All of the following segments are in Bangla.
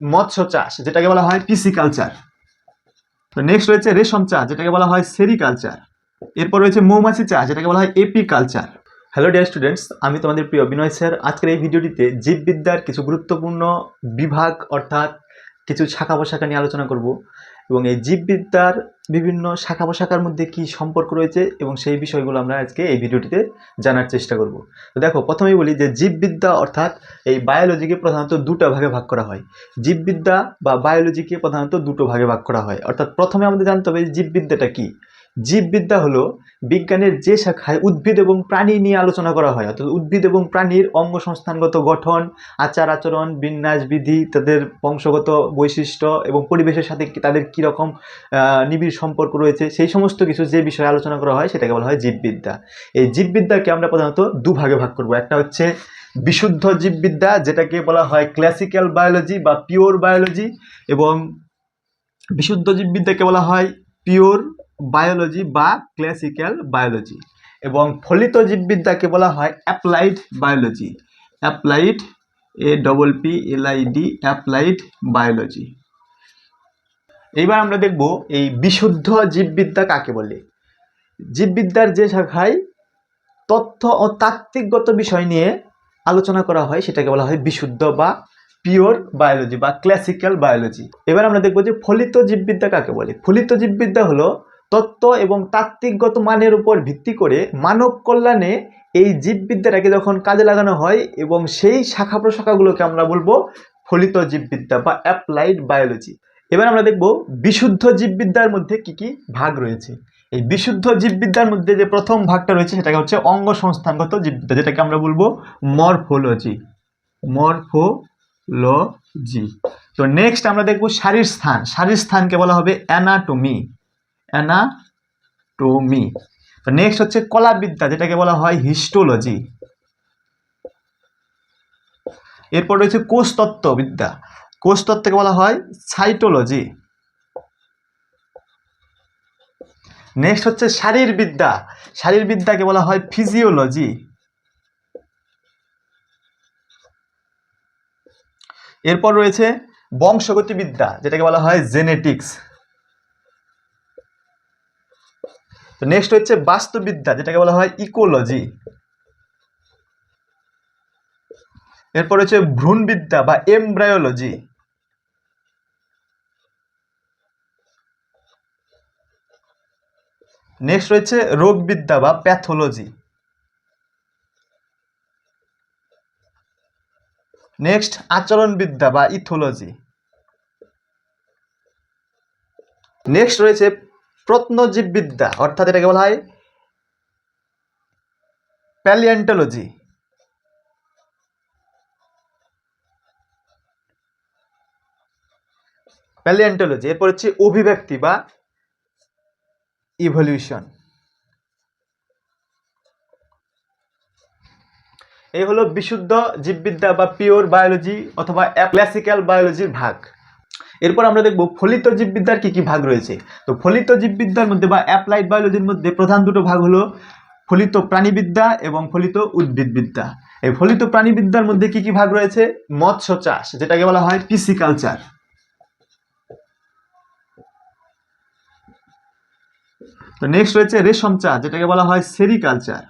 মৎস্য চাষ, যেটাকে বলা হয় পিসিকালচার। তো নেক্সট রয়েছে রেশম চাষ যেটাকে বলা হয় সেরিকালচার। এরপর রয়েছে মৌমাছি চাষ যেটাকে বলা হয় এপিকালচার। হ্যালো ডিয়ার স্টুডেন্টস আমি তোমাদের প্রিয় বিনয় স্যার আজকের এই ভিডিওটিতে জীববিদ্যার কিছু গুরুত্বপূর্ণ বিভাগ, অর্থাৎ কিছু শাখা পোশাখা নিয়ে আলোচনা করব। এবং এই জীববিদ্যার বিভিন্ন শাখা পোশাখার মধ্যে কি সম্পর্ক রয়েছে এবং সেই বিষয়গুলো আমরা আজকে এই ভিডিওটিতে জানার চেষ্টা করব। তো দেখো, প্রথমেই বলি যে জীববিদ্যা অর্থাৎ এই বায়োলজিকে প্রধানত দুটো ভাগে ভাগ করা হয়। জীববিদ্যা বা বায়োলজিকে প্রধানত দুটো ভাগে ভাগ করা হয়। অর্থাৎ প্রথমে আমাদের জানতে হবে জীববিদ্যাটা কি। জীববিদ্যা হলো বিজ্ঞানের যে শাখায় উদ্ভিদ এবং প্রাণী নিয়ে আলোচনা করা হয়, অর্থাৎ উদ্ভিদ এবং প্রাণীর অঙ্গ সংস্থানগত গঠন, আচার আচরণ, বিন্যাস বিধি, তাদের বংশগত বৈশিষ্ট্য এবং পরিবেশের সাথে তাদের কীরকম নিবিড় সম্পর্ক রয়েছে, সেই সমস্ত কিছু যে বিষয়ে আলোচনা করা হয় সেটাকে বলা হয় জীববিদ্যা। এই জীববিদ্যাকে আমরা প্রধানত দুভাগে ভাগ করব। একটা হচ্ছে বিশুদ্ধ জীববিদ্যা, যেটাকে বলা হয় ক্লাসিক্যাল বায়োলজি বা পিওর বায়োলজি এবং বিশুদ্ধ জীববিদ্যাকে বলা হয় পিওর বায়োলজি বা ক্লাসিক্যাল বায়োলজি এবং ফলিত জীববিদ্যাকে বলা হয় applied biology applied A double P L I D applied biology এইবার আমরা দেখব এই বিশুদ্ধ জীববিদ্যা কাকে বলে। জীববিদ্যার যে শাখায় তথ্য ও তাত্ত্বিকগত বিষয় নিয়ে আলোচনা করা হয়, সেটাকে বলা হয় বিশুদ্ধ বা পিওর বায়োলজি বা ক্লাসিক্যাল বায়োলজি এবার আমরা দেখব যে ফলিত জীববিদ্যা কাকে বলে। ফলিত জীববিদ্যা হলো তত্ত্ব এবং তাত্ত্বিকগত মানের উপর ভিত্তি করে মানব কল্যাণে এই জীববিদ্যাটাকে যখন কাজে লাগানো হয় এবং সেই শাখা প্রশাখাগুলোকে আমরা বলব ফলিত জীববিদ্যা বা অ্যাপ্লাইড বায়োলজি। এবার আমরা দেখব বিশুদ্ধ জীববিদ্যার মধ্যে কি কি ভাগ রয়েছে। এই বিশুদ্ধ জীববিদ্যার মধ্যে যে প্রথম ভাগটা রয়েছে সেটাকে হচ্ছে অঙ্গ সংস্থানগত জীববিদ্যা, যেটাকে আমরা বলব মরফোলজি। মরফোলজি। তো নেক্সট আমরা দেখব শারীর স্থান। শারীর স্থানকে বলা হবে অ্যানাটমি অ্যানাটমি নেক্সট হচ্ছে কলাবিদ্যা, যেটাকে বলা হয় হিস্টোলজি এরপর রয়েছে কোষতত্ত্ববিদ্যা। কোষতত্ত্বকে বলা হয় সাইটোলজি নেক্সট হচ্ছে শারীরবিদ্যা। শারীরবিদ্যাকে বলা হয় ফিজিওলজি এরপর রয়েছে বংশগতিবিদ্যা, যেটাকে বলা হয় জেনেটিক্স তো নেক্সট হচ্ছে বাস্তুবিদ্যা, যেটাকে বলা হয় ইকোলজি এরপর হচ্ছে ভ্রূণবিদ্যা বা এমব্রায়োলজি নেক্সট রয়েছে রোগবিদ্যা বা প্যাথোলজি নেক্সট আচরণবিদ্যা বা ইথোলজি নেক্সট রয়েছে প্রত্নজীববিদ্যা, অর্থাৎ এটাকে বলা হয় প্যালিয়েন্টোলজি প্যালিয়েন্টোলজি এরপর হচ্ছে অভিব্যক্তি বা ইভলিউশন এই হলো বিশুদ্ধ জীববিদ্যা বা পিওর বায়োলজি অথবা ক্লাসিক্যাল বায়োলজির ভাগ। এরপর আমরা দেখব ফলিত জীববিদ্যার কি কি ভাগ রয়েছে। তো ফলিত জীববিদ্যার মধ্যে বা অ্যাপ্লাইড বায়োলজির মধ্যে প্রধান দুটো ভাগ হলো ফলিত প্রাণীবিদ্যা এবং ফলিত উদ্ভিদবিদ্যা। এই ফলিত প্রাণীবিদ্যার মধ্যে কি কি ভাগ রয়েছে? মৎস্য চাষ, যেটাকে বলা হয় পিসিকালচার। তো নেক্সট রয়েছে রেশম চাষ যেটাকে বলা হয় সেরিকালচার।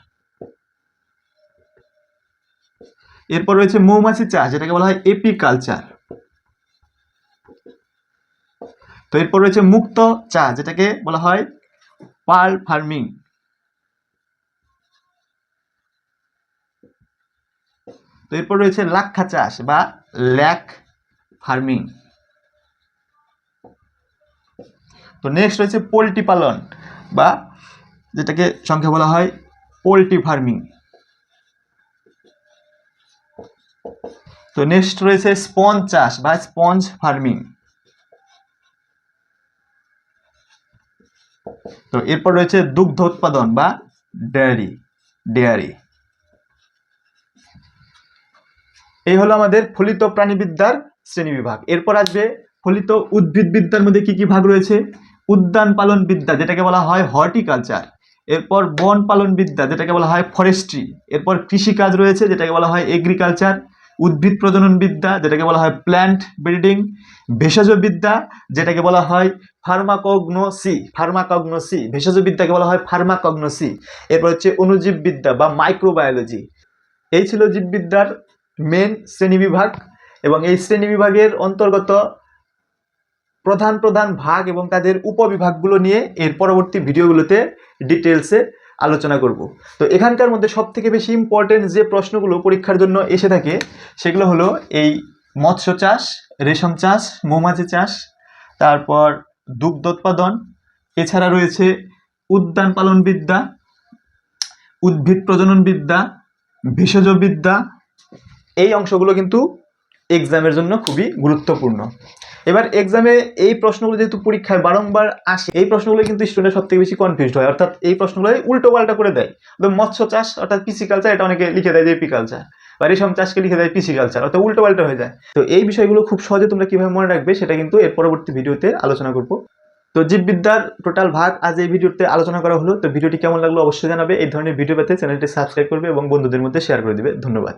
এরপর রয়েছে মৌমাছি চাষ যেটাকে বলা হয় এপিকালচার। তো এরপর রয়েছে মুক্ত চাষ যেটাকে বলা হয় পার্ল ফার্মিং। তো এরপর রয়েছে লাক্ষা চাষ বা ল্যাক ফার্মিং। তো নেক্সট রয়েছে পোলট্রি পালন বা যেটাকে সংখ্যা বলা হয় পোলট্রি ফার্মিং। তো নেক্সট রয়েছে স্পঞ্জ চাষ বা স্পঞ্জ ফার্মিং। তো এরপর রয়েছে দুগ্ধ উৎপাদন বা ডেয়ারি ডেয়ারি। এই হলো আমাদের ফলিত প্রাণীবিদ্যার শ্রেণীবিভাগ এরপর আসবে ফলিত উদ্ভিদবিদ্যার মধ্যে কি কি ভাগ রয়েছে? উদ্যান পালন বিদ্যা যেটাকে বলা হয় হর্টিকালচার। এরপর বন পালন বিদ্যা যেটাকে বলা হয় ফরেস্ট্রি। এরপর কৃষিকাজ রয়েছে, যেটাকে বলা হয় এগ্রিকালচার। উদ্ভিদ প্রজনন বিদ্যা যেটাকে বলা হয় প্ল্যান্ট ব্রিডিং ভেষজ বিদ্যা যেটাকে বলা হয় ফার্মাকগনোসি ফার্মাকগনোসি ভেষজ বিদ্যাকে বলা হয় ফার্মাকগনোসি এরপর হচ্ছে অণুজীব বিদ্যা বা মাইক্রোবায়োলজি এই ছিল জীববিদ্যার মেন শ্রেণীবিভাগ এবং এই শ্রেণীবিভাগের অন্তর্গত প্রধান প্রধান ভাগ এবং তাদের উপবিভাগগুলো নিয়ে এর পরবর্তী ভিডিওগুলোতে ডিটেলসে আলোচনা করব। তো এখানকার মধ্যে সব থেকে বেশি ইম্পর্টেন্ট যে প্রশ্নগুলো পরীক্ষার জন্য এসে থাকে, সেগুলো হলো এই মৎস্য চাষ, রেশম চাষ, মৌমাছি চাষ, তারপর দুগ্ধ উৎপাদন, এছাড়া রয়েছে উদ্যান পালন বিদ্যা, উদ্ভিদ প্রজনন বিদ্যা, ভেষজ বিদ্যা। এই অংশগুলো কিন্তু এক্সামের জন্য খুবই গুরুত্বপূর্ণ। এবার এক্সামে এই প্রশ্নগুলো যেহেতু পরীক্ষায় বারংবার আসে, এই প্রশ্নগুলো কিন্তু স্টুডেন্ট সব থেকে বেশি কনফিউজড হয়। অর্থাৎ এই প্রশ্নগুলো উল্টো পাল্টা করে দেয়। মৎস্য চাষ, অর্থাৎ পিসি কালচার এটা অনেকে লিখে দেয় যে এপি কালচার বা রেশম চাষকে লিখে দেয় পিসি কালচার অর্থাৎ উল্টো পাল্টা হয়ে যায়। তো এই বিষয়গুলো খুব সহজে তোমরা কীভাবে মনে রাখবে, সেটা কিন্তু এর পরবর্তী ভিডিওতে আলোচনা করব। তো জীববিদ্যার টোটাল ভাগ আজ এই ভিডিওতে আলোচনা করা হলো। তো ভিডিওটি কেমন লাগল অবশ্যই জানাবে। এই ধরনের ভিডিও পেতে চ্যানেলটি সাবস্ক্রাইব করবে এবং বন্ধুদের মধ্যে শেয়ার করে দিবে। ধন্যবাদ।